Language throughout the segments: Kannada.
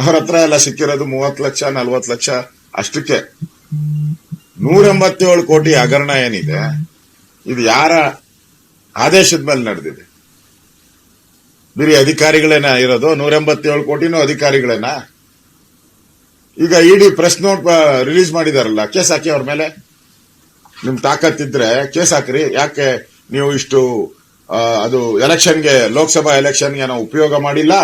ಅವ್ರ ಹತ್ರ ಎಲ್ಲ ಸಿಕ್ಕಿರೋದು ಮೂವತ್ತು ಲಕ್ಷ, ನಲ್ವತ್ತು ಲಕ್ಷ ಅಷ್ಟಕ್ಕೆ. ನೂರ ಎಂಬತ್ತೇಳು ಕೋಟಿ ಹಗರಣ ಏನಿದೆ, ಇದು ಯಾರ ಆದೇಶದ ಮೇಲೆ ನಡೆದಿದೆ? ಬರೀ ಅಧಿಕಾರಿಗಳೇನ ಇರೋದು? ನೂರ ಎಂಬತ್ತೇಳು ಕೋಟಿನೂ ಅಧಿಕಾರಿಗಳೇನಾ? ಈಗ ಇಡಿ ಪ್ರೆಸ್ ನೋಟ್ ರಿಲೀಸ್ ಮಾಡಿದಾರಲ್ಲ, ಕೇಸ್ ಹಾಕಿ ಅವ್ರ ಮೇಲೆ? ನಿಮ್ ತಾಕತ್ತಿದ್ರೆ ಕೇಸ್ ಹಾಕ್ರಿ, ಯಾಕೆ ನೀವು ಇಷ್ಟು ಅದು ಎಲೆಕ್ಷನ್ಗೆ, ಲೋಕಸಭಾ ಎಲೆಕ್ಷನ್ಗೆ ನಾವು ಉಪಯೋಗ ಮಾಡಿಲ್ಲ?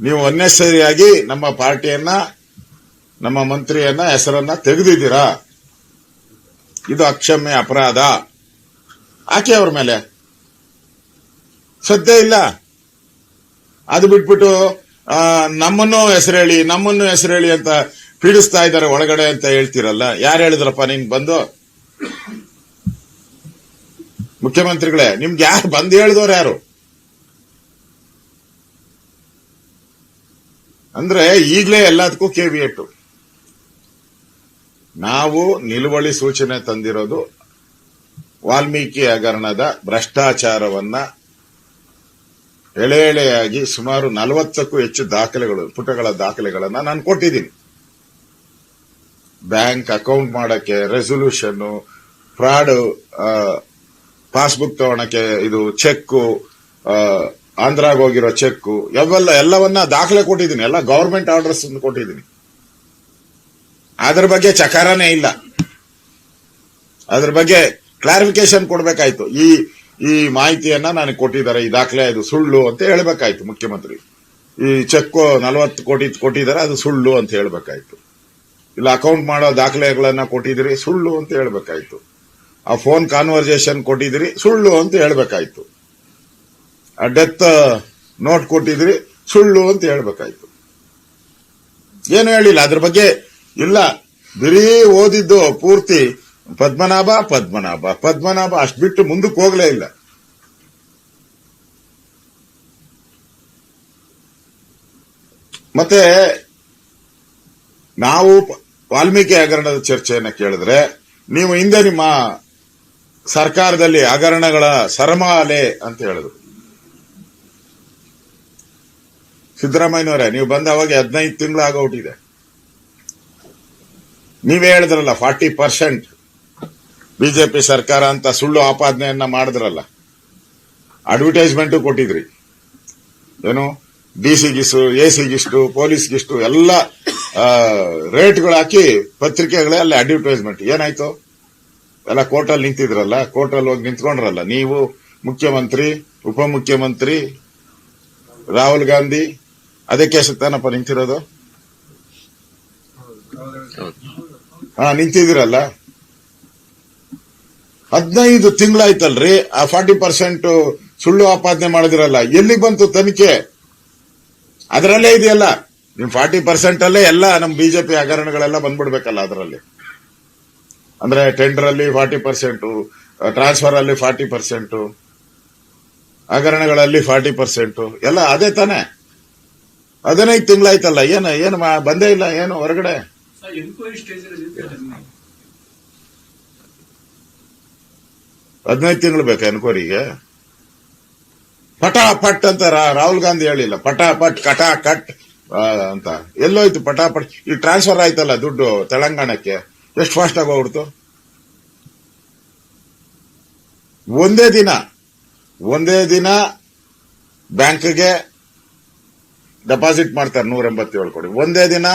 ನೀವು ಅನ್ನೆಸರಿಯಾಗಿ ನಮ್ಮ ಪಾರ್ಟಿಯನ್ನ, ನಮ್ಮ ಮಂತ್ರಿಯನ್ನ ಹೆಸರನ್ನ ತೆಗೆದಿದ್ದೀರಾ? ಇದು ಅಕ್ಷಮ್ಯ ಅಪರಾಧ. ಆಕೆ ಅವ್ರ ಮೇಲೆ? ಸದ್ಯ ಇಲ್ಲ. ಅದು ಬಿಟ್ಬಿಟ್ಟು ನಮ್ಮನ್ನು ನಮ್ಮನ್ನು ಹೆಸರೇಳಿ ನಮ್ಮನ್ನು ಹೆಸರೇಳಿ ಅಂತ ಪೀಡಿಸ್ತಾ ಇದ್ದಾರೆ ಒಳಗಡೆ ಅಂತ ಹೇಳ್ತಿರಲ್ಲ? ಯಾರು ಹೇಳಿದ್ರಪ್ಪ ನಿನ್ ಬಂದು? ಮುಖ್ಯಮಂತ್ರಿಗಳೇ, ನಿಮ್ಗೆ ಯಾರು ಬಂದು ಹೇಳಿದವ್ರು ಯಾರು? ಅಂದ್ರೆ ಈಗಲೇ ಎಲ್ಲದಕ್ಕೂ ಕೆವಿಯಟ್ಟು ನಾವು ನಿಲುವಳಿ ಸೂಚನೆ ತಂದಿರೋದು ವಾಲ್ಮೀಕಿ ಹಗರಣದ ಭ್ರಷ್ಟಾಚಾರವನ್ನ ಎಳೆ ಎಳೆಯಾಗಿ ಸುಮಾರು ನಲವತ್ತಕ್ಕೂ ಹೆಚ್ಚು ದಾಖಲೆಗಳು, ಪುಟಗಳ ದಾಖಲೆಗಳನ್ನ ನಾನು ಕೊಟ್ಟಿದ್ದೀನಿ. ಬ್ಯಾಂಕ್ ಅಕೌಂಟ್ ಮಾಡಕ್ಕೆ ರೆಸೊಲ್ಯೂಷನ್ ಫ್ರಾಡ್ ಪಾಸ್ಬುಕ್ ತಗೊಳಕ್ಕೆ ಇದು ಚೆಕ್ ಆಂಧ್ರಾಗ್ ಹೋಗಿರೋ ಚೆಕ್ ಯಾವೆಲ್ಲ ಎಲ್ಲವನ್ನ ದಾಖಲೆ ಕೊಟ್ಟಿದ್ದೀನಿ. ಎಲ್ಲ ಗೌರ್ಮೆಂಟ್ ಆರ್ಡರ್ಸ್ ಕೊಟ್ಟಿದ್ದೀನಿ. ಅದ್ರ ಬಗ್ಗೆ ಚಕಾರನೇ ಇಲ್ಲ. ಅದ್ರ ಬಗ್ಗೆ ಕ್ಲಾರಿಫಿಕೇಶನ್ ಕೊಡ್ಬೇಕಾಯ್ತು. ಈ ಈ ಮಾಹಿತಿಯನ್ನ ನನಗೆ ಕೊಟ್ಟಿದ್ದಾರೆ. ಈ ದಾಖಲೆ, ಇದು ಸುಳ್ಳು ಅಂತ ಹೇಳ್ಬೇಕಾಯ್ತು ಮುಖ್ಯಮಂತ್ರಿ. ಈ ಚೆಕ್ ನಲವತ್ತು ಕೋಟಿ ಕೊಟ್ಟಿದ್ದಾರೆ, ಅದು ಸುಳ್ಳು ಅಂತ ಹೇಳ್ಬೇಕಾಯ್ತು. ಇಲ್ಲ, ಅಕೌಂಟ್ ಮಾಡೋ ದಾಖಲೆಗಳನ್ನ ಕೊಟ್ಟಿದ್ದೀರಿ, ಸುಳ್ಳು ಅಂತ ಹೇಳ್ಬೇಕಾಯ್ತು. ಆ ಫೋನ್ ಕಾನ್ವರ್ಸೇಷನ್ ಕೊಟ್ಟಿದ್ದೀರಿ, ಸುಳ್ಳು ಅಂತ ಹೇಳ್ಬೇಕಾಯ್ತು. ಡೆತ್ ನೋಟ್ ಕೊಟ್ಟಿದ್ರಿ, ಸುಳ್ಳು ಅಂತ ಹೇಳ್ಬೇಕಾಯ್ತು. ಏನು ಹೇಳಿಲ್ಲ, ಅದ್ರ ಬಗ್ಗೆ ಇಲ್ಲ. ಬರೀ ಓದಿದ್ದು ಪೂರ್ತಿ ಪದ್ಮನಾಭ ಪದ್ಮನಾಭ ಪದ್ಮನಾಭ ಅಷ್ಟು ಬಿಟ್ಟು ಮುಂದಕ್ಕೆ ಹೋಗ್ಲೇ ಇಲ್ಲ. ಮತ್ತೆ ನಾವು ವಾಲ್ಮೀಕಿ ಹಗರಣದ ಚರ್ಚೆಯನ್ನ ಕೇಳಿದ್ರೆ, ನೀವು ಹಿಂದೆ ನಿಮ್ಮ ಸರ್ಕಾರದಲ್ಲಿ ಹಗರಣಗಳ ಸರಮಾಲೆ ಅಂತ ಹೇಳಿದ್ರು. ಸಿದ್ದರಾಮಯ್ಯನವರೇ, ನೀವು ಬಂದ ಅವಾಗ ಹದಿನೈದು ತಿಂಗಳು ಆಗೋಟಿದೆ ನೀವೇ ಹೇಳಿದ್ರಲ್ಲ, ಫಾರ್ಟಿ ಪರ್ಸೆಂಟ್ ಬಿಜೆಪಿ ಸರ್ಕಾರ ಅಂತ ಸುಳ್ಳು ಆಪಾದನೆಯನ್ನ ಮಾಡಿದ್ರಲ್ಲ. ಅಡ್ವರ್ಟೈಸ್ಮೆಂಟು ಕೊಟ್ಟಿದ್ರಿ. ಏನು? ಡಿ ಸಿಗಿಷ್ಟು ಎ ಸಿಗಿಷ್ಟು ಪೊಲೀಸ್ಗಿಷ್ಟು ಎಲ್ಲ ರೇಟ್ಗಳು ಹಾಕಿ ಪತ್ರಿಕೆಗಳೇ ಅಲ್ಲಿ ಅಡ್ವರ್ಟೈಸ್ಮೆಂಟ್. ಏನಾಯ್ತು? ಎಲ್ಲ ಕೋರ್ಟಲ್ಲಿ ನಿಂತಿದ್ರಲ್ಲ, ಕೋರ್ಟಲ್ಲಿ ಹೋಗಿ ನಿಂತ್ಕೊಂಡ್ರಲ್ಲ, ನೀವು ಮುಖ್ಯಮಂತ್ರಿ, ಉಪಮುಖ್ಯಮಂತ್ರಿ, ರಾಹುಲ್ ಗಾಂಧಿ ಅದಕ್ಕೆ ಸುತ್ತಾನಪ್ಪ ನಿಂತಿರೋದು? ಹಾ, ನಿಂತಿದ್ದೀರಲ್ಲ? ಹದಿನೈದು ತಿಂಗಳಾಯ್ತಲ್ರಿ, ಆ ಫಾರ್ಟಿ ಪರ್ಸೆಂಟ್ ಸುಳ್ಳು ಆಪಾದನೆ ಮಾಡಿದಿರಲ್ಲ. ಎಲ್ಲಿ ಬಂತು ತನಿಖೆ? ಅದರಲ್ಲೇ ಇದೆಯಲ್ಲ. ನಿಮ್ ಫಾರ್ಟಿ ಪರ್ಸೆಂಟ್ ಅಲ್ಲೇ ಎಲ್ಲ ನಮ್ ಬಿಜೆಪಿ ಹಗರಣಗಳೆಲ್ಲ ಬಂದ್ಬಿಡ್ಬೇಕಲ್ಲ ಅದರಲ್ಲಿ. ಅಂದ್ರೆ ಟೆಂಡರ್ ಅಲ್ಲಿ ಫಾರ್ಟಿ ಪರ್ಸೆಂಟ್ ಟ್ರಾನ್ಸ್ಫರ್ ಅಲ್ಲಿ ಫಾರ್ಟಿ ಪರ್ಸೆಂಟ್, ಹಗರಣಗಳಲ್ಲಿ ಫಾರ್ಟಿ ಪರ್ಸೆಂಟ್, ಎಲ್ಲ ಅದೇ ತಾನೆ. ಹದಿನೈದು ತಿಂಗಳಾಯ್ತಲ್ಲ ಏನು ಏನು ಬಂದೇ ಇಲ್ಲ ಏನು ಹೊರಗಡೆ? ಹದಿನೈದು ತಿಂಗಳು ಬೇಕಾ ಎನ್ಕ್ವೈರಿಗೆ ಪಟಾಪಟ್ ಅಂತ ರಾಹುಲ್ ಗಾಂಧಿ ಹೇಳಿಲ್ಲ ಪಟಾಪಟ್ ಕಟಾ ಕಟ ಕಟ್ ಅಂತ. ಎಲ್ಲೋಯ್ತು ಪಟಾಪಟ್. ಈ ಟ್ರಾನ್ಸ್ಫರ್ ಆಯ್ತಲ್ಲ ದುಡ್ಡು ತೆಲಂಗಾಣಕ್ಕೆ. ಎಷ್ಟು ಫಾಸ್ಟ್ ಆಗಿ ಹೋಗ್ಬಿಡ್ತು? ಒಂದೇ ದಿನ ಒಂದೇ ದಿನ ಬ್ಯಾಂಕ್ಗೆ ಡೆಪಾಸಿಟ್ ಮಾಡ್ತಾರೆ ನೂರ ಎಂಬತ್ತೇಳು ಕೋಟಿ. ಒಂದೇ ದಿನ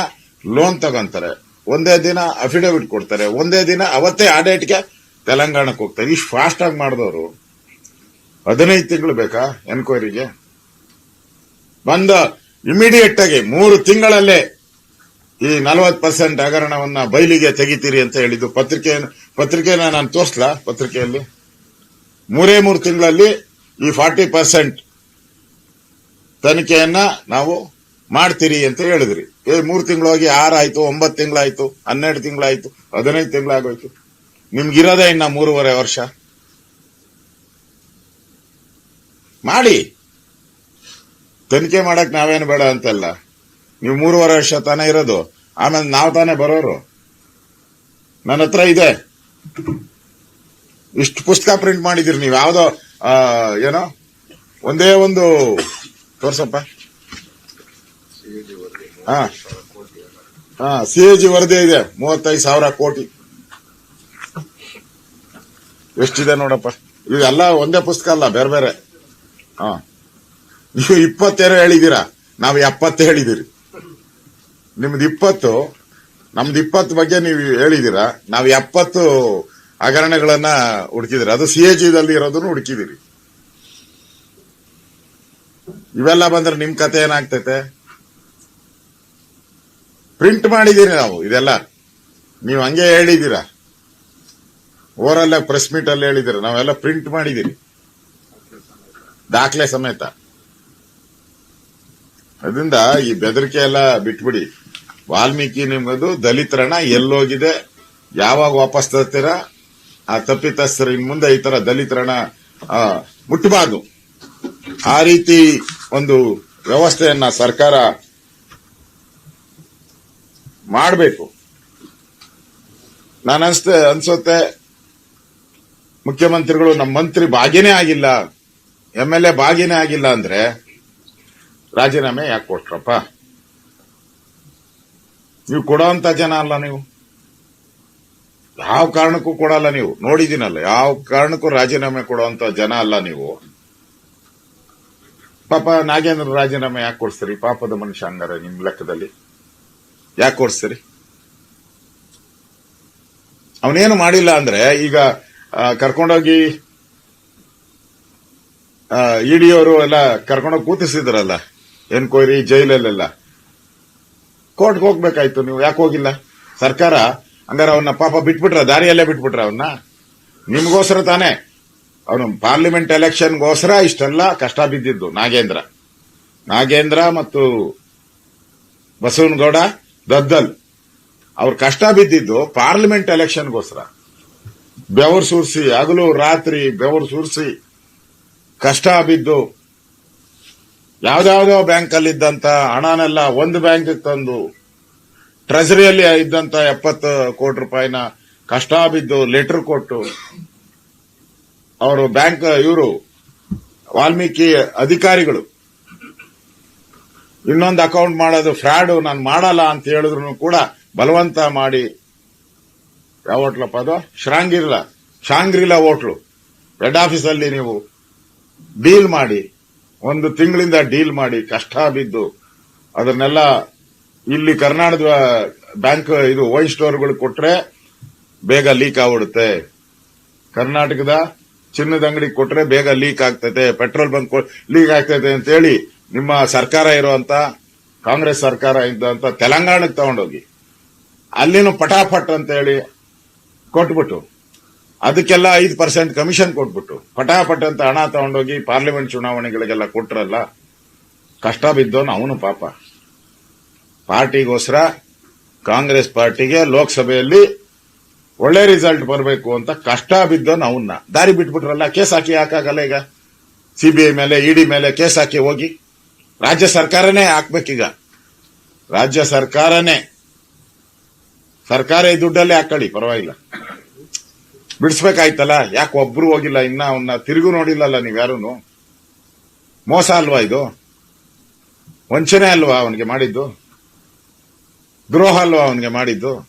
ಲೋನ್ ತಗೊಂತಾರೆ. ಒಂದೇ ದಿನ ಅಫಿಡವಿಟ್ ಕೊಡ್ತಾರೆ. ಒಂದೇ ದಿನ ಅವತ್ತೇ ಆ ಡೇಟ್ಗೆ ತೆಲಂಗಾಣಕ್ಕೆ ಹೋಗ್ತಾರೆ. ಇಷ್ಟು ಫಾಸ್ಟ್ ಆಗಿ ಮಾಡಿದವರು. ಹದಿನೈದು ತಿಂಗಳು ಬೇಕಾ ಎನ್ಕ್ವೈರಿಗೆ ಬಂದ ಇಮಿಡಿಯೇಟ್ ಆಗಿ ಮೂರು ತಿಂಗಳಲ್ಲೇ ಈ ನಲವತ್ತು ಪರ್ಸೆಂಟ್ ಹಗರಣವನ್ನ ಬೈಲಿಗೆ ತೆಗಿತೀರಿ ಅಂತ ಹೇಳಿದ್ದು. ಪತ್ರಿಕೆ ಪತ್ರಿಕೆನ ನಾನು ತೋರಿಸ್ಲಾ ಪತ್ರಿಕೆಯಲ್ಲಿ? ಮೂರೇ ಮೂರು ತಿಂಗಳಲ್ಲಿ ಈ ಫಾರ್ಟಿ ಪರ್ಸೆಂಟ್ ತನಿಖೆಯನ್ನ ನಾವು ಮಾಡ್ತೀರಿ ಅಂತ ಹೇಳಿದ್ರಿ. ಏ, ಮೂರು ತಿಂಗಳೋಗಿ ಆರಾಯ್ತು, ಒಂಬತ್ತು ತಿಂಗಳಾಯ್ತು, ಹನ್ನೆರಡು ತಿಂಗಳಾಯ್ತು, ಹದಿನೈದು ತಿಂಗಳಾಗೋಯ್ತು. ನಿಮ್ಗಿರೋದೇ ಇನ್ನ ಮೂರುವರೆ ವರ್ಷ? ಮಾಡಿ. ತನಿಖೆ ಮಾಡಕ್ ನಾವೇನು ಬೇಡ ಅಂತಲ್ಲ. ನೀವು ಮೂರುವರೆ ವರ್ಷ ತಾನೇ ಇರೋದು. ಆಮೇಲೆ ನಾವು ತಾನೇ ಬರೋರು. ನನ್ನ ಹತ್ರ ಇದೆ. ಇಷ್ಟು ಪುಸ್ತಕ ಪ್ರಿಂಟ್ ಮಾಡಿದಿರಿ ನೀವು. ಯಾವುದೋ ಏನೋ, ಒಂದೇ ಒಂದು ತೋರ್ಸಪ್ಪ. ಹಾ. ಹಾ ಸಿ ಎ ಜಿ ವರದಿ ಇದೆ. ಮೂವತ್ತೈದು ಸಾವಿರ ಕೋಟಿ. ಎಷ್ಟಿದೆ ನೋಡಪ್ಪ. ಇವೆಲ್ಲ ಒಂದೇ ಪುಸ್ತಕ ಅಲ್ಲ ಬೇರೆ ಬೇರೆ. ಹಾ. ನೀವು ಇಪ್ಪತ್ತೇರು ಹೇಳಿದೀರಾ ನಾವು ಎಪ್ಪತ್ತು ಹೇಳಿದಿರಿ ನಿಮ್ದು ಇಪ್ಪತ್ತು ನಮ್ದು ಇಪ್ಪತ್ತು ಬಗ್ಗೆ ನೀವು ಹೇಳಿದ್ದೀರಾ? ನಾವು ಎಪ್ಪತ್ತು ಹಗರಣಗಳನ್ನ ಹುಡುಕಿದಿರಿ ಅದು ಸಿ ಎ ಜಿದಲ್ಲಿ ಇರೋದನ್ನು ಹುಡುಕಿದಿರಿ ಇವೆಲ್ಲ ಬಂದ್ರೆ ನಿಮ್ ಕತೆ ಏನಾಗ್ತೈತೆ? ಪ್ರಿಂಟ್ ಮಾಡಿದೀರಿ ನಾವು ಇದೆಲ್ಲ. ನೀವು ಹಂಗೆ ಹೇಳಿದೀರಾ ಓರಲ್ಲ ಪ್ರೆಸ್ ಮೀಟ್ ಅಲ್ಲಿ ಹೇಳಿದಿರ ನಾವೆಲ್ಲ ಪ್ರಿಂಟ್ ಮಾಡಿದೀರಿ. ದಾಖಲೆ ಸಮೇತ. ಅದರಿಂದ ಈ ಬೆದರಿಕೆ ಎಲ್ಲ ಬಿಟ್ಬಿಡಿ. ವಾಲ್ಮೀಕಿ ನಿಮ್ಮದು ದಲಿತರಣ ಎಲ್ಲೋಗಿದೆ. ಯಾವಾಗ ವಾಪಸ್ ತರ್ತೀರಾ? ಆ ತಪ್ಪಿತಸ್ಥರ ಇನ್ ಮುಂದೆ ಈ ತರ ದಲಿತರಣ ಮುಟ್ಟಬಾರ್ದು ಆ ರೀತಿ ಒಂದು ವ್ಯವಸ್ಥೆಯನ್ನ ಸರ್ಕಾರ ಮಾಡಬೇಕು. ನಾನು ಅನ್ಸುತ್ತೆ ಅನ್ಸುತ್ತೆ, ಮುಖ್ಯಮಂತ್ರಿಗಳು ನಮ್ಮ ಮಂತ್ರಿ ಭಾಗ್ಯನೇ ಆಗಿಲ್ಲ ಎಂ ಎಲ್ ಎ ಭಾಗ್ಯನೇ ಆಗಿಲ್ಲ ಅಂದ್ರೆ ರಾಜೀನಾಮೆ ಯಾಕೆ ಕೊಟ್ರಪ್ಪ? ನೀವು ಕೊಡೋಂತ ಜನ ಅಲ್ಲ ನೀವು. ಯಾವ ಕಾರಣಕ್ಕೂ ಕೊಡಲ್ಲ ನೀವು. ನೋಡಿದೀನಲ್ಲ ಯಾವ ಕಾರಣಕ್ಕೂ ರಾಜೀನಾಮೆ ಕೊಡುವಂತ ಜನ ಅಲ್ಲ ನೀವು. ಪಾಪ ನಾಗೇಂದ್ರ ರಾಜೀನಾಮೆ ಯಾಕೆ ಕೊಡ್ಸ್ತೀರಿ? ಪಾಪದ ಮನುಷ್ಯ ಹಂಗಾರೆ ನಿಮ್ ಲೆಕ್ಕದಲ್ಲಿ. ಯಾಕೆ ಕೊಡ್ಸ್ತೀರಿ? ಅವನೇನು ಮಾಡಿಲ್ಲ ಅಂದ್ರೆ ಈಗ ಕರ್ಕೊಂಡೋಗಿ ಇಡಿಯವರು ಎಲ್ಲ ಕರ್ಕೊಂಡೋಗಿ ಕೂತಿಸಿದ್ರಲ್ಲ ಎನ್ಕ್ವೈರಿ ಜೈಲಲ್ಲೆಲ್ಲ. ಕೋರ್ಟ್ಗೆ ಹೋಗ್ಬೇಕಾಯ್ತು, ನೀವು ಯಾಕೆ ಹೋಗಿಲ್ಲ? ಸರ್ಕಾರ, ಹಂಗಾರೆ ಅವನ್ನ ಪಾಪ ಬಿಟ್ಬಿಟ್ರ, ದಾರಿಯಲ್ಲೇ ಬಿಟ್ಬಿಟ್ರ ಅವನ್ನ ನಿಮ್ಗೋಸ್ಕರ ತಾನೇ. ಅವನು ಪಾರ್ಲಿಮೆಂಟ್ ಎಲೆಕ್ಷನ್ಗೋಸ್ಕರ ಇಷ್ಟೆಲ್ಲ ಕಷ್ಟ ಬಿದ್ದಿದ್ದು, ನಾಗೇಂದ್ರ. ನಾಗೇಂದ್ರ ಮತ್ತು ಬಸವನಗೌಡ ದದ್ದಲ್. ಅವ್ರು ಕಷ್ಟ ಬಿದ್ದಿದ್ದು ಪಾರ್ಲಿಮೆಂಟ್ ಎಲೆಕ್ಷನ್ಗೋಸ್ಕರ ಬೆವರು ಸುರಿಸಿ, ಹಗಲು ರಾತ್ರಿ ಬೆವರು ಸುರಿಸಿ ಕಷ್ಟ ಬಿದ್ದು ಯಾವ್ದಾವ್ದೋ ಬ್ಯಾಂಕ್ ಅಲ್ಲಿ ಇದ್ದಂತ ಹಣನೆಲ್ಲ ಒಂದು ಬ್ಯಾಂಕ್ ತಂದು ಟ್ರೆಜರಿಯಲ್ಲಿ ಇದ್ದಂತ ಎಪ್ಪತ್ತು ಕೋಟಿ ರೂಪಾಯಿನ ಕಷ್ಟ ಬಿದ್ದು ಲೆಟರ್ ಕೊಟ್ಟು ಅವರು ಬ್ಯಾಂಕ್ ಇವರು ವಾಲ್ಮೀಕಿ ಅಧಿಕಾರಿಗಳು. ಇನ್ನೊಂದು ಅಕೌಂಟ್ ಮಾಡೋದು ಫ್ರಾಡ್, ನಾನು ಮಾಡಲ್ಲ ಅಂತ ಹೇಳಿದ್ರು ಕೂಡ ಬಲವಂತ ಮಾಡಿ. ಯಾವ ಹೋಟ್ಲಪ್ಪ ಅದು? Shangrila Shangrila hotel. Head office ಅಲ್ಲಿ ನೀವು ಡೀಲ್ ಮಾಡಿ, ಒಂದು ತಿಂಗಳಿಂದ ಡೀಲ್ ಮಾಡಿ, ಕಷ್ಟ ಬಿದ್ದು, ಅದನ್ನೆಲ್ಲ ಇಲ್ಲಿ ಕರ್ನಾಟಕದ ಬ್ಯಾಂಕ್ ಇದು ವೈನ್ ಸ್ಟೋರ್ಗಳು ಕೊಟ್ರೆ ಬೇಗ ಲೀಕ್ ಆಗ್ಬಿಡುತ್ತೆ. ಕರ್ನಾಟಕದ ಚಿನ್ನದ ಅಂಗಡಿ ಕೊಟ್ರೆ ಬೇಗ ಲೀಕ್ ಆಗ್ತೈತೆ ಪೆಟ್ರೋಲ್ ಬಂಕ್ ಲೀಕ್ ಆಗ್ತೈತೆ ಅಂತ ಹೇಳಿ ನಿಮ್ಮ ಸರ್ಕಾರ ಇರುವಂತ ಕಾಂಗ್ರೆಸ್ ಸರ್ಕಾರ ಇದ್ದಂತ ತೆಲಂಗಾಣಕ್ಕೆ ತಗೊಂಡೋಗಿ. ಅಲ್ಲಿನೂ ಪಟಾಪಟ್ ಅಂತ ಹೇಳಿ ಕೊಟ್ಬಿಟ್ಟು, ಅದಕ್ಕೆಲ್ಲ ಐದು ಪರ್ಸೆಂಟ್ ಕಮಿಷನ್ ಕೊಟ್ಬಿಟ್ಟು, ಪಟಾಪಟ್ ಅಂತ ಹಣ ತಗೊಂಡೋಗಿ ಪಾರ್ಲಿಮೆಂಟ್ ಚುನಾವಣೆಗಳಿಗೆಲ್ಲ ಕೊಟ್ರಲ್ಲ, ಕಷ್ಟ ಬಿದ್ದವನು ಅವನು ಪಾಪ. ಪಾರ್ಟಿಗೋಸ್ಕರ ಕಾಂಗ್ರೆಸ್ ಪಾರ್ಟಿಗೆ ಲೋಕಸಭೆಯಲ್ಲಿ ಒಳ್ಳೆ ರಿಸಲ್ಟ್ ಬರಬೇಕು ಅಂತ ಕಷ್ಟ ಬಿದ್ದವನು ನಾವನ್ನ ದಾರಿ ಬಿಟ್ಬಿಟ್ರಲ್ಲ, ಕೇಸ್ ಹಾಕಿ ಹಾಕಾಗಲ್ಲ ಈಗ? ಸಿಬಿಐ ಮೇಲೆ, ಇಡಿ ಮೇಲೆ ಕೇಸ್ ಹಾಕಿ ಹೋಗಿ. ರಾಜ್ಯ ಸರ್ಕಾರನೇ ಹಾಕ್ಬೇಕೀಗ. ರಾಜ್ಯ ಸರ್ಕಾರನೇ. ಸರ್ಕಾರ ಈ ದುಡ್ಡಲ್ಲೇ ಹಾಕೊಳ್ಳಿ ಪರವಾಗಿಲ್ಲ. ಬಿಡಿಸ್ಬೇಕಾಯ್ತಲ್ಲ, ಯಾಕೆ ಒಬ್ರು ಹೋಗಿಲ್ಲ, ಇನ್ನ ಅವನ್ನ ತಿರುಗು ನೋಡಿಲ್ಲಲ್ಲ ನೀವ್ಯಾರೂ ಮೋಸ ಅಲ್ವಾ ಇದು? ವಂಚನೆ ಅಲ್ವಾ ಅವನಿಗೆ ಮಾಡಿದ್ದು? ದ್ರೋಹ ಅಲ್ವಾ ಅವನಿಗೆ ಮಾಡಿದ್ದು?